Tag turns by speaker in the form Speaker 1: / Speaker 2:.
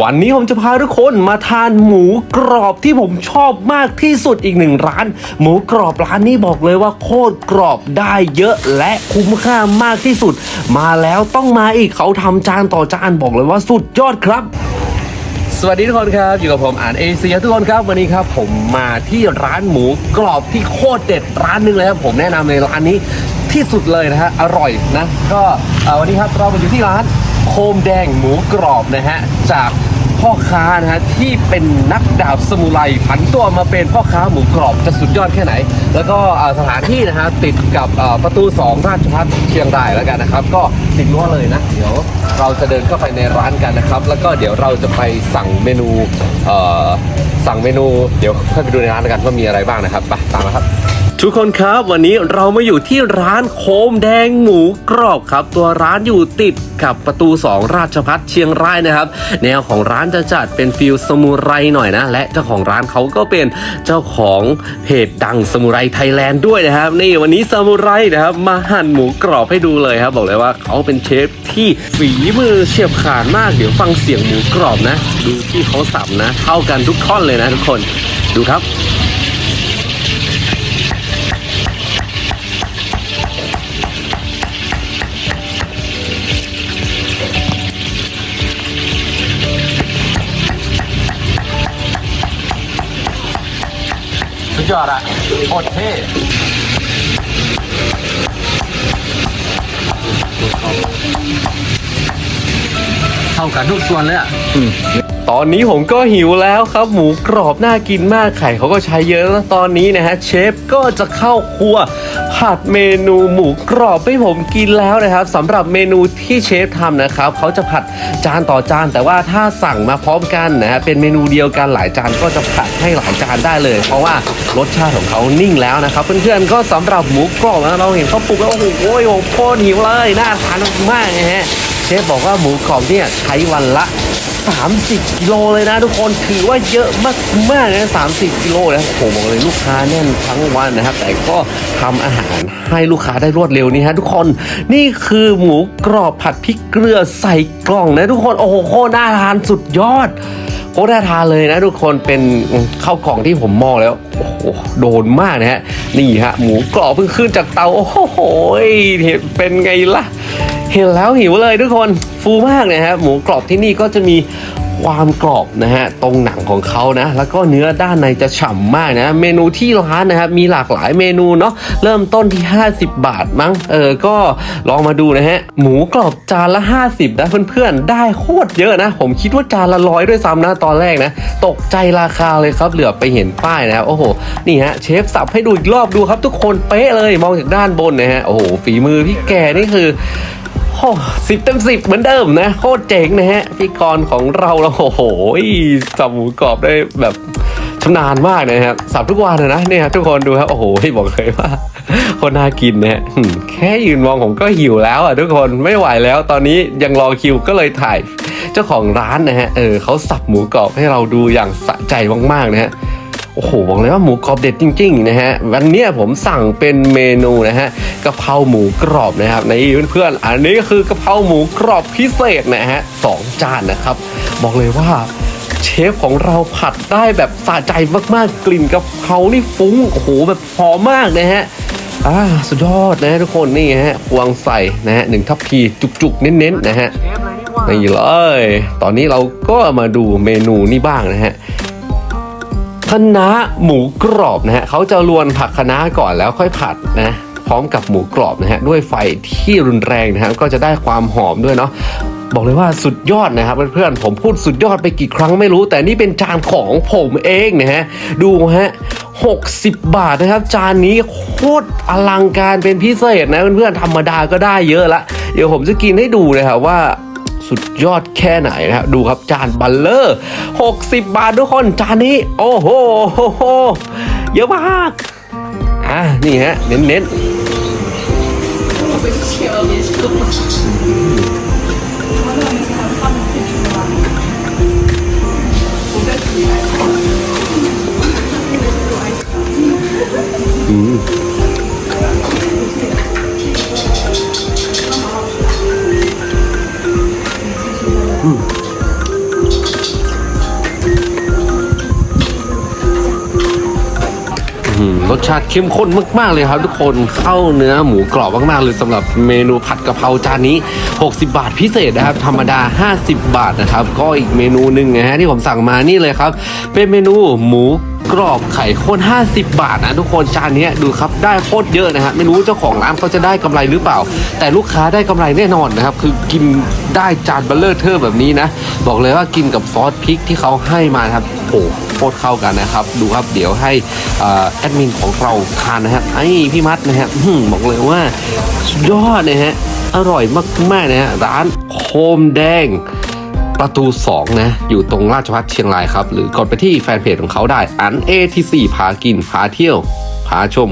Speaker 1: วันนี้ผมจะพาทุกคนมาทานหมูกรอบที่ผมชอบมากที่สุดอีกหนึ่งร้าน หมูกรอบร้านนี้บอกเลยว่าโคตรกรอบได้เยอะและคุ้มค่ามากที่สุด มาแล้วต้องมาอีกเขาทำจานต่อจานบอกเลยว่าสุดยอดครับสวัสดีทุกคนครับ อยู่กับผมอ่านเอเชียทุกคนครับวันนี้ครับผมมาที่ร้านหมูกรอบที่โคตรเด็ดร้านหนึ่งเลยครับผมแนะนำเลยร้านนี้ที่สุดเลยนะฮะอร่อยนะ ก็วันนี้ครับเรามาอยู่ที่ร้าน โคมแดงหมูกรอบนะฮะจากพ่อค้านะฮะที่เป็นนักดาบสมุไรผันตัวมาเป็นพ่อค้าหมูกรอบจะสุดยอดแค่ไหน แล้วก็สถานที่นะฮะติดกับประตู 2 ราชพัฒเชียงรายแล้วกันนะครับ ก็ติดรั้วเลยนะ เดี๋ยวเราจะเดินเข้าไปในร้านกันนะครับ แล้วก็เดี๋ยวเราจะไปสั่งเมนูสั่งเมนูเดี๋ยวเข้าไปดูในร้านกันว่ามีอะไรบ้างนะครับไปตามมาครับ ทุกคนครับวันนี้เรามาอยู่ที่ร้านโคมแดงหมูกรอบครับ ตัวร้านอยู่ติดกับประตู 2 ราชพัฒเชียงรายนะครับ แนวของร้านจะจัดเป็นฟิลสมุไรหน่อยนะ และเจ้าของร้านเขาก็เป็นเจ้าของเพจดังสมุไรไทยแลนด์ด้วยนะครับ นี่วันนี้สมุไรนะครับ มาหั่นหมูกรอบให้ดูเลยครับ บอกเลยว่าเขาเป็นเชฟที่ฝีมือเฉียบขาดมากเดี๋ยวฟังเสียงหมูกรอบนะ ดูที่เขาสับนะเท่ากันทุกท่อนเลยนะทุกคนดูครับ ยอดอะโคตรเท่เท่ากันทุกส่วนเลยอะ ตอนนี้ผมก็หิวแล้วครับ หมูกรอบน่ากินมากไข่เขาก็ใช้เยอะแล้วตอนนี้นะฮะเชฟก็จะเข้าครัวผัดเมนูหมูกรอบให้ผมกินแล้วนะครับสำหรับเมนูที่เชฟทำนะครับเขาจะผัดจานต่อจาน แต่ว่าถ้าสั่งมาพร้อมกันนะฮะเป็นเมนูเดียวกันหลายจานก็จะผัดให้หลายจานได้เลย เพราะว่ารสชาติของเขานิ่งแล้วนะครับเพื่อนๆก็สำหรับหมูกรอบนะเราเห็นเขาปรุงแล้วโอ้โหโอ้โหโคตรหิวเลยน่าทานมากๆนะฮะเชฟบอกว่าหมูกรอบเนี่ยใช้วันละ 30 กิโลเลยนะทุกคนถือว่าเยอะมากมากนะ30 กิโลนะผมบอกเลยลูกค้าแน่นทั้งวันนะครับ แต่ก็ทำอาหารให้ลูกค้าได้รวดเร็วนี่ฮะทุกคนนี่คือหมูกรอบผัดพริกเกลือใส่กล่องนะทุกคนโอ้โหโคตรน่าทานสุดยอดโคตรน่าทานเลยนะทุกคนเป็นข้าวกล่องที่ผมมองแล้วโอ้โหโดนมากนะฮะนี่ฮะหมูกรอบเพิ่งขึ้นจากเตาโอ้โหเห็นเป็นไงล่ะ เห็นแล้วหิวเลยทุกคนฟูมากนะฮะหมูกรอบที่นี่ก็จะมีความกรอบนะฮะตรงหนังของเขานะ แล้วก็เนื้อด้านในจะฉ่ำมากนะ เมนูที่ร้านนะครับมีหลากหลายเมนูเนาะเริ่มต้นที่ 50 บาทมั้งเออก็ลองมาดูนะฮะหมูกรอบจานละ 50นะเพื่อนๆ ได้โคตรเยอะนะ ผมคิดว่าจานละร้อยด้วยซ้ำนะตอนแรกนะ ตกใจราคาเลยครับเหลือไปเห็นป้ายนะครับโอ้โหนี่ฮะเชฟสับให้ดูอีกรอบดูครับ ทุกคนเป๊ะเลยมองจากด้านบนนะฮะโอ้โหฝีมือพี่แกนี่คือ โอ้สิบเต็มสิบเหมือนเดิมนะ โคตรเจ๋งนะฮะพี่กรณ์ของเราแล้วโอ้โหสับหมูกรอบได้แบบชำนาญมากนะครับสับทุกวันเลยนะเนี่ยครับทุกคนดูครับโอ้โหบอกเลยว่าคนน่ากินนะฮะแค่ยืนมองผมก็หิวแล้วอะทุกคนไม่ไหวแล้วตอนนี้ยังรอคิวก็เลยถ่ายเจ้าของร้านนะฮะเออเขาสับหมูกรอบให้เราดูอย่างสะใจมากๆนะฮะ โอ้โหบอกเลยว่าหมูกรอบเด็ดจริงๆนะฮะวันนี้ผมสั่งเป็นเมนูนะฮะกะเพราหมูกรอบนะครับในเพื่อนๆอันนี้ก็คือกะเพราหมูกรอบพิเศษนะฮะสองจานนะครับ บอกเลยว่าเชฟของเราผัดได้แบบสะใจมากๆกลิ่นกะเพรานี่ฟุ้งโอ้โหแบบหอมมากนะฮะอ่าสุดยอดนะฮะทุกคนนี่ฮะควงใส่นะฮะหนึ่งทัพพีจุกๆ เน้นๆนะฮะนี่เลย ตอนนี้เราก็มาดูเมนูนี่บ้างนะฮะ คะน้าหมูกรอบนะฮะเขาจะลวนผักคะน้าก่อนแล้วค่อยผัดนะพร้อมกับหมูกรอบนะฮะด้วยไฟที่รุนแรงนะฮะก็จะได้ความหอมด้วยเนาะบอกเลยว่าสุดยอดนะครับเพื่อนๆผมพูดสุดยอดไปกี่ครั้งไม่รู้ แต่นี่เป็นจานของผมเองนะฮะดูฮะ60 บาทนะครับ จานนี้โคตรอลังการเป็นพิเศษนะเพื่อนๆธรรมดาก็ได้เยอะละ เดี๋ยวผมจะกินให้ดูนะครับว่า สุดยอดแค่ไหนนะครับดูครับจานบัลเลอร์60 บาททุกคนจานนี้ โอ้โหเยอะมากอะนี่ฮะเน้นๆ รสชาติเข้มข้นมากๆเลยครับ ทุกคนเข้าเนื้อหมูกรอบมากๆเลยสำหรับเมนูผัดกะเพราจานนี้ 60 บาทพิเศษนะครับ ธรรมดา 50 บาทนะครับ ก็อีกเมนูหนึ่งนะฮะที่ผมสั่งมานี่เลยครับ เป็นเมนูหมู กรอบไข่ข้น 50 บาทนะทุกคนจานนี้ดูครับได้โคตรเยอะนะฮะไม่รู้เจ้าของร้านเขาจะได้กำไรหรือเปล่า แต่ลูกค้าได้กำไรแน่นอนนะครับคือกินได้จานเบลเลอร์เทอร์แบบนี้นะ บอกเลยว่ากินกับซอสพริกที่เขาให้มาครับโอ้โคตรเข้ากันนะครับ ดูครับเดี๋ยวให้อ่แอดมินของเราทานนะฮะไอ้พี่มัดนะฮะบอกเลยว่าสุดยอดนะฮะอร่อยมากๆนะฮะร้านโคมแดง ประตู 2 นะ อยู่ตรงราชพัฒเชียงรายครับ หรือกดไปที่แฟนเพจของเขาได้อัน ATC พากิน พาเที่ยว พาชม